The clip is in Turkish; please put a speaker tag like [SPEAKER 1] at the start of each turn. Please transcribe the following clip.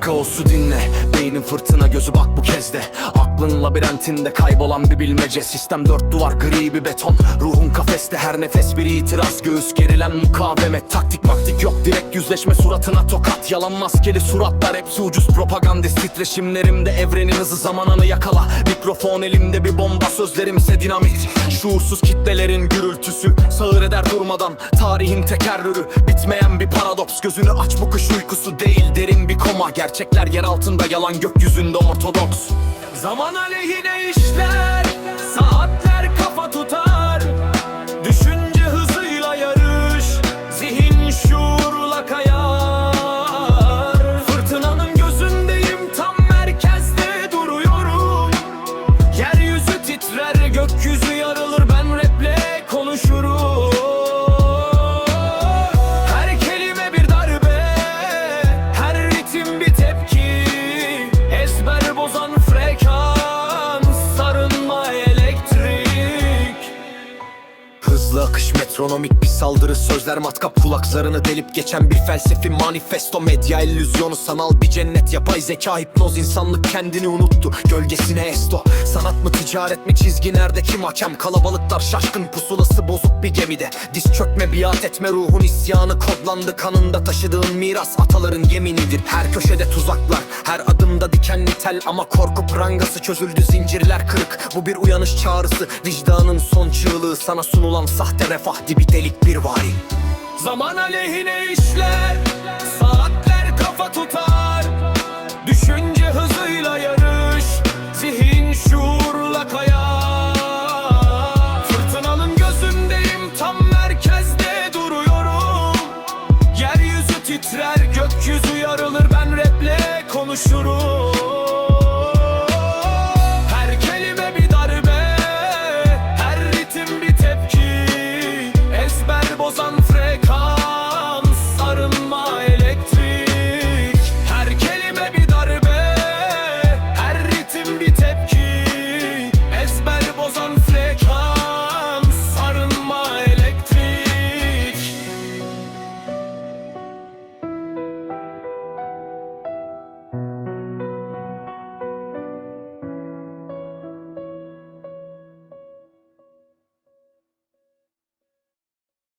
[SPEAKER 1] kaosu dinle Beynin fırtına gözü bak bu kez de. Aklın labirentinde kaybolan bir bilmece. Sistem dört duvar gri bir beton. Ruhun kafeste her nefes bir itiraz. Göğüs gerilen mukavemet Taktik maktik yok direkt yüzleşme suratına tokat. Yalan maskeli suratlar hepsi ucuz propagandist. Titreşimlerimde evrenin hızı zamanını yakala. Mikrofon elimde bir bomba sözlerimse dinamit. Şuursuz kitlelerin gürültüsü Sağır eder durmadan. Tarihin tekerrürü Bitmeyen bir paradoks. Gözünü aç bu kış uykusu değil Derin bir koma gerçekler yer altında yalan gökyüzünde ortodoks.
[SPEAKER 2] Zaman aleyhine işler
[SPEAKER 3] Metronomik bir saldırı Sözler matkap kulaklarını delip geçen bir felsefi manifesto. Medya illüzyonu sanal bir cennet Yapay zeka hipnoz insanlık kendini unuttu. Gölgesine esto Sanat mı ticaret mi çizgi nerede kim hakem? Kalabalıklar şaşkın pusulası bozuk bir gemide. Diz çökme biat etme ruhun isyanı Kodlandı. Kanında taşıdığın miras Ataların yeminidir. Her köşede tuzaklar Her adımda dikenli tel ama korku prangası çözüldü. Zincirler kırık bu bir uyanış çağrısı. Vicdanın son çığlığı sana sunulan sahte refah Dibi delik bir vari
[SPEAKER 2] Zaman aleyhine işler Saatler kafa tutar. Düşünce hızıyla yarış Zihin şuurla kayar. Fırtınanın gözündeyim tam merkezde duruyorum. Yeryüzü titrer gökyüzü yarılır ben raple konuşurum.